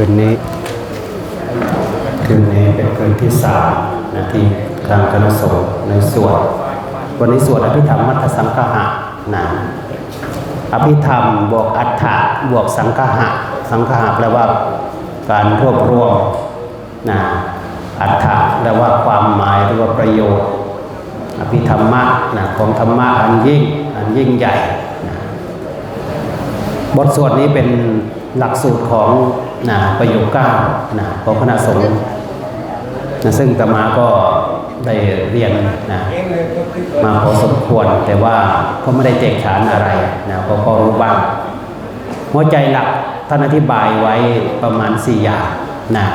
คืนนี้ คืนนี้เป็นคืนที่สามนะที่ทางคณะสงฆ์ในสวดวันนี้สวดอภิธรรมมัทธสังฆะนะอภิธรรมบวกอัฏฐะบวกสังฆะสังฆะแปลว่าการรวบรวมนะอัฏฐะแปลว่าความหมายหรือว่าประโยชน์ อภิธรรมะนะของธรรมะอันยิ่งอันยิ่งใหญ่นะบทสวดนี้เป็นหลักสูตรของ นะประโยคเก้านะของคณะสงฆ์นะซึ่งตมาก็ได้เรียนนะมาพอสมควรแต่ว่าก็ไม่ได้แจกฉานอะไรนะก็พอรู้บ้างหัวใจหลักท่านอธิบายไว้ประมาณสี่อย่างนะ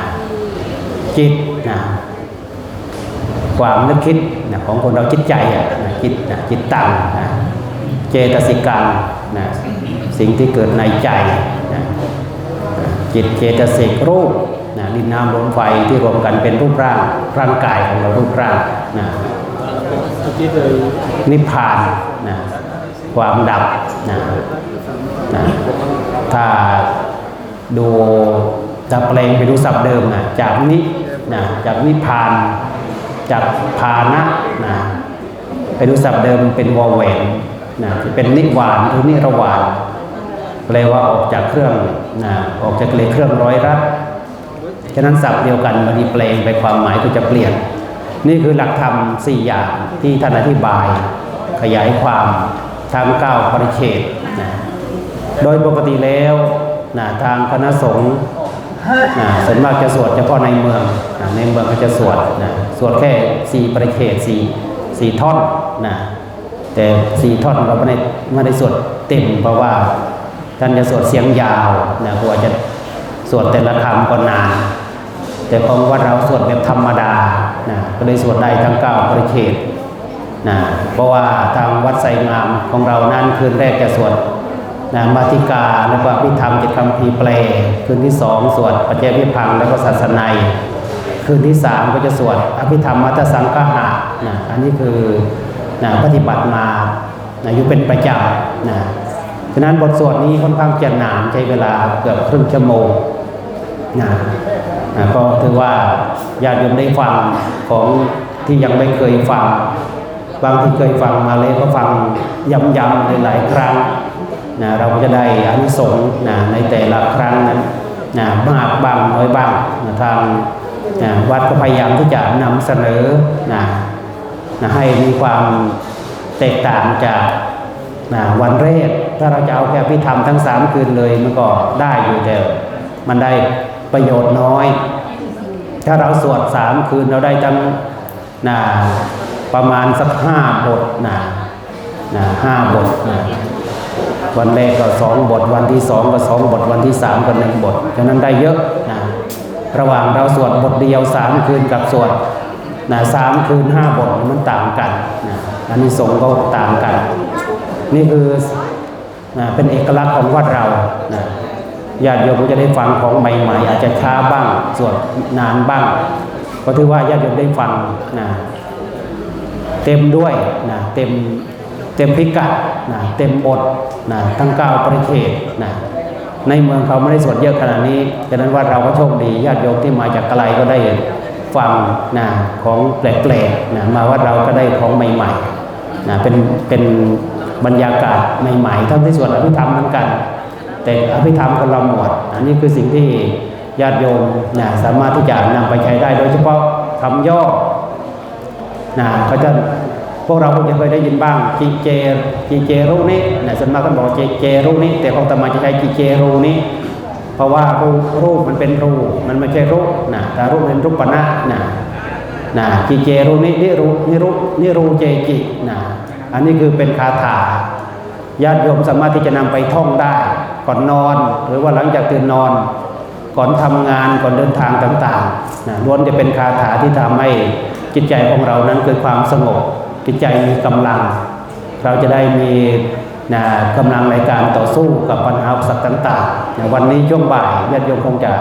จิตนะความนึกคิดนะของคนเราจิตใจอะนะจิตนะจิตตังนะเจตสิกังนะสิ่งที่เกิดในใจนะ จิตเจตสิกรูปนะดินน้ำลมไฟที่รวมกันเป็นรูปร่างร่างกายของเรารูปร่างนะที่เลยนิพพานนะความดับนะนะถ้าดูจะแปลงไปดูศัพท์เดิมนะจากนินะจากนิพพาน จากพานะนะไปดูศัพท์เดิมเป็นวอแหวนนะเป็นนิวานหรือนิรวานแปลว่าออกจากเครื่อง นะออกจากเลยเครื่องร้อยรัดฉะนั้นศัพท์เดียวกันบางทีแปลงไปความหมายก็จะเปลี่ยน นี่คือหลักธรรมสี่อย่างที่ท่านอธิบาย ขยายความทางเก้าปริเฉดนะโดยปกติแล้วนะทางคณะสงฆ์นะส่วนมากจะสวดเฉพาะในเมืองนะในเมืองก็จะสวดนะสวดแค่สี่ปริเฉดสี่สี่ท่อนนะแต่สี่ท่อนเราไม่ได้ไม่ได้สวดเต็มเพราะว่า ท่านจะสวดเสียงยาวนะกว่าจะสวดแต่ละคำก็นาน แต่ของวัดเราสวดแบบธรรมดานะก็เลยสวดได้ทั้งเก้าปริเขตนะเพราะว่าทางวัดไสงามของเรานั้นคืนแรกจะสวดนะมาติกาแล้วก็พิธรรมจิตคำพีแปล คืนที่สองสวดปัจเจพิพังแล้วก็ศาสนัยคืนที่สามก็จะสวดอภิธรรมมัตสังฆะนะอันนี้คือนะปฏิบัติมานะอยู่เป็นประจำนะ ฉะนั้นบทสวดนี้ค่อนข้างจะหนานใช้เวลาเกือบครึ่งชั่วโมงนะนะก็ถือว่าญาติโยมได้ฟังของที่ยังไม่เคยฟัง บางที่เคยฟังมาแล้วก็ฟังย้ำๆหลายๆครั้งนะเราก็จะได้อานิสงส์นะในแต่ละครั้งนั้นนะมากบ้างน้อยบ้างนะทางนะวัดก็พยายามที่จะนำเสนอนะนะให้มีความแตกต่างจากนะวันแรก ถ้าเราจะเอาแค่พิธรรมทั้งสามคืนเลยมันก็ได้อยู่แต่มันได้ประโยชน์น้อย ถ้าเราสวดสามคืนเราได้ตั้งนะประมาณสักห้าบทนะนะห้าบทนะวันแรกก็สองบทวันที่สองก็สองบทวันที่สามก็หนึ่งบทฉะนั้นได้เยอะนะระหว่างเราสวดบทเดียวสามคืนกับสวดนะสามคืนห้าบทมันต่างกันนะอันนี้สงก็ต่างกัน นี่คือ นะเป็นเอกลักษณ์ของวัดเรานะญาติโยมก็จะได้ฟังของใหม่ๆอาจจะช้าบ้างส่วดนานบ้างก็ถือว่าญาติโยมได้ฟังนะเต็มด้วยนะเต็มเต็มพิกัดนะเต็มบทนะทั้งเก้าปริเขตนะในเมืองเขาไม่ได้สวดเยอะขนาดนี้ฉะนั้นว่าเราก็โชคดีญาติโยมที่มาจากไกลก็ได้ฟังนะของแปลกๆนะมาวัดเราก็ได้ของใหม่ๆนะเป็นเป็น บรรยากาศใหม่ๆทั้งที่สวดอภิธรรมเหมือนกัน แต่อภิธรรมคนละหมวดอันนี้คือสิ่งที่ญาติโยมนะสามารถที่จะนำไปใช้ได้ โดยเฉพาะคำย่อนะเขาจะพวกเราคงจะเคยได้ยินบ้างจีเจจีเจรูนี้นะส่วนมากท่านบอกเจเจรูนี้ แต่ของตมาจะใช้จีเจรูนี้ เพราะว่ารูปรูปมันเป็นรูมันไม่ใช่รูนะแต่รูปเป็นรูปปนะนะนะจีเจรูนี้นิรูนิรูนิรูเจจินะ อันนี้คือเป็นคาถาญาติโยมสามารถที่จะนำไปท่องได้ก่อนนอน หรือว่าหลังจากตื่นนอน ก่อนทำงานก่อนเดินทางต่างๆนะล้วนจะเป็นคาถาที่ทำให้จิตใจของเรานั้นเกิดความสงบจิตใจมีกำลัง เราจะได้มีนะกำลังในการต่อสู้กับปัญหาอุปสรรคต่างๆนะวันนี้ช่วงบ่ายญาติโยมคงจะ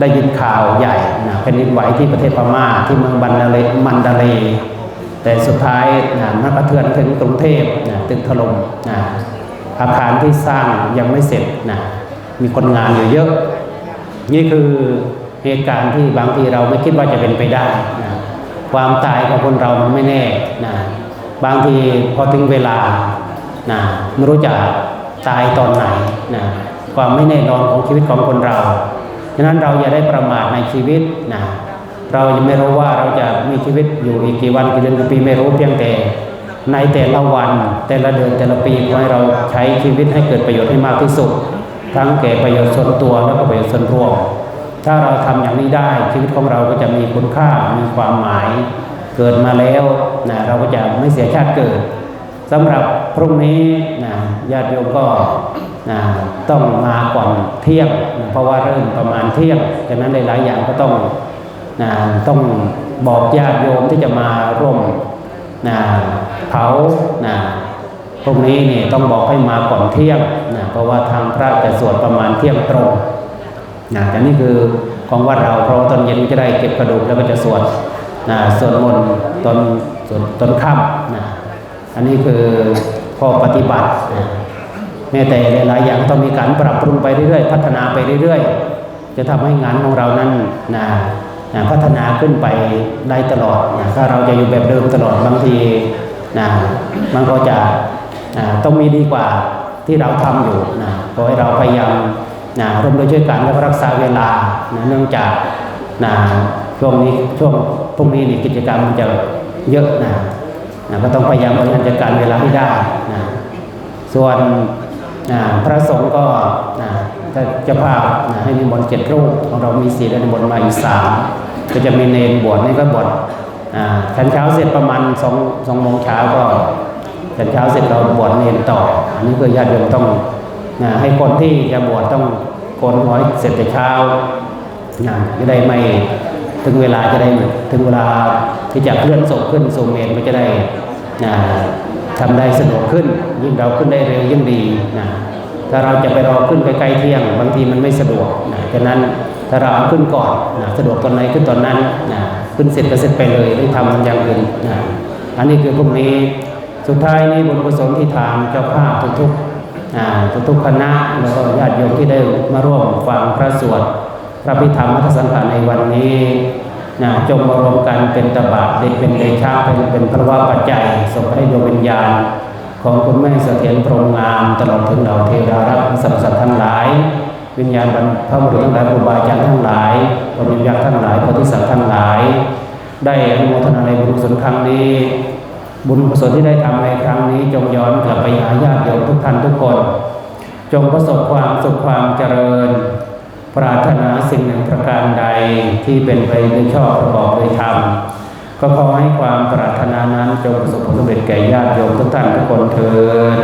ได้ยินข่าวใหญ่นะแผ่นดินไหวที่ประเทศพม่าที่เมืองบันดาเลมันดาเล แต่สุดท้ายนะมันกระเทือนถึงกรุงเทพนะตึกถล่มนะอาคารที่สร้างยังไม่เสร็จนะมีคนงานอยู่เยอะ นี่คือเหตุการณ์ที่บางทีเราไม่คิดว่าจะเป็นไปได้นะความตายของคนเรามันไม่แน่นะบางทีพอถึงเวลานะไม่รู้จะตายตอนไหนนะความไม่แน่นอนของชีวิตของคนเรา ฉะนั้นเราอย่าได้ประมาทในชีวิตนะ เรายังไม่รู้ว่าเราจะมีชีวิตอยู่อีกกี่วันกี่เดือนกี่ปีไม่รู้เพียงแต่ ในแต่ละวันแต่ละเดือนแต่ละปีขอให้เราใช้ชีวิตให้เกิดประโยชน์ให้มากที่สุด ทั้งแก่ประโยชน์ส่วนตัวและก็ประโยชน์ส่วนรวม ถ้าเราทำอย่างนี้ได้ชีวิตของเราก็จะมีคุณค่ามีความหมาย เกิดมาแล้วนะเราก็จะไม่เสียชาติเกิดสำหรับพรุ่งนี้นะญาติโยมก็นะต้องมาก่อนเที่ยงนะเพราะว่าเริ่มประมาณเที่ยงฉะนั้นหลายๆอย่างก็ต้อง นะต้องบอกญาติโยมที่จะมาร่วมนะเผานะพรุ่งนี้นี่ต้องบอกให้มาก่อนเที่ยงนะเพราะว่าทางพระจะสวดประมาณเที่ยงตรงนะแต่นี่คือของวัดเราเพราะว่าตอนเย็นก็จะได้เก็บกระดูกแล้วก็จะสวดนะสวดมนต์ตอนสวดตอนค่ำนะอันนี้คือข้อปฏิบัตินะแม้แต่หลายๆอย่างต้องมีการปรับปรุงไปเรื่อยๆ พัฒนาไปเรื่อยๆ จะทำให้งานของเรานั้นนะ นะพัฒนาขึ้นไปได้ตลอดนะถ้าเราจะอยู่แบบเดิมตลอดบางทีนะมันก็จะนะต้องมีดีกว่าที่เราทำอยู่นะขอให้เราพยายามนะร่วมด้วยช่วยกันและรักษาเวลานะเนื่องจากนะช่วงนี้ช่วงพรุ่งนี้นี่กิจกรรมมันจะเยอะนะนะก็ต้องพยายามบริหารจัดการเวลาให้ได้นะส่วนอ่าพระสงฆ์ก็อ่า ถ้าจะภาพให้นิมนต์เจ็ดรูปของเรามีสี่แล้วนิมนต์มาอีกสามก็จะมีเนนบวชนี่ก็บวชอ่าฉันเช้าเสร็จประมาณสองสองโมงเช้าก็ฉันเช้าเสร็จเราบวชเนนต่อ อันนี้คือญาติโยมต้องให้คนที่จะบวชต้องโกนหัวให้เสร็จแต่เช้าจะได้ไม่ถึงเวลาจะได้ถึงเวลาที่จะเคลื่อนศพขึ้นสู่เมนก็จะได้อ่าทำได้สะดวกขึ้น ยิ่งเราขึ้นได้เร็วยิ่งดีนะ ถ้าเราจะไปรอขึ้นใกล้ๆเที่ยง บางทีมันไม่สะดวกนะฉะนั้นถ้าเราเอาขึ้นก่อนนะสะดวกตอนไหนขึ้นตอนนั้นนะขึ้นเสร็จก็เสร็จไปเลยไม่ทำอย่างอื่นนะอันนี้คือพรุ่งนี้สุดท้ายนี้บุญกุศลที่ทางเจ้าภาพทุกๆอ่าทุกคณะแล้วก็ญาติโยมที่ได้มาร่วมฟังพระสวดพระพิธรรมมัทสังฆาในวันนี้นะจงมารวมกันเป็นตบะเด็กเป็นเดชาเป็นเป็นพระวาปัจจัยส่งให้ดวงวิญญาณ ของคุณแม่เสถียรพรหมงามตลอดถึงเหล่าเทวดารักษ์สรรพสัตว์ทั้งหลาย วิญญาณบรรพบุรุษทั้งหลายครูบาอาจารย์ทั้งหลายพรหมยักษ์ทั้งหลายโพธิสัตว์ทั้งหลาย ได้อนุโมทนาในบุญกุศลครั้งนี้ บุญกุศลที่ได้ทำในครั้งนี้ จงย้อนกลับไปหาญาติโยมทุกท่านทุกคน จงประสบความสุขความเจริญ ปรารถนาสิ่งหนึ่งประการใดที่เป็นไปด้วยชอบประกอบด้วยธรรม ก็ขอให้ความปรารถนานั้นจงประสบผลสำเร็จแก่ญาติโยมทุกท่านทุกคนเถิด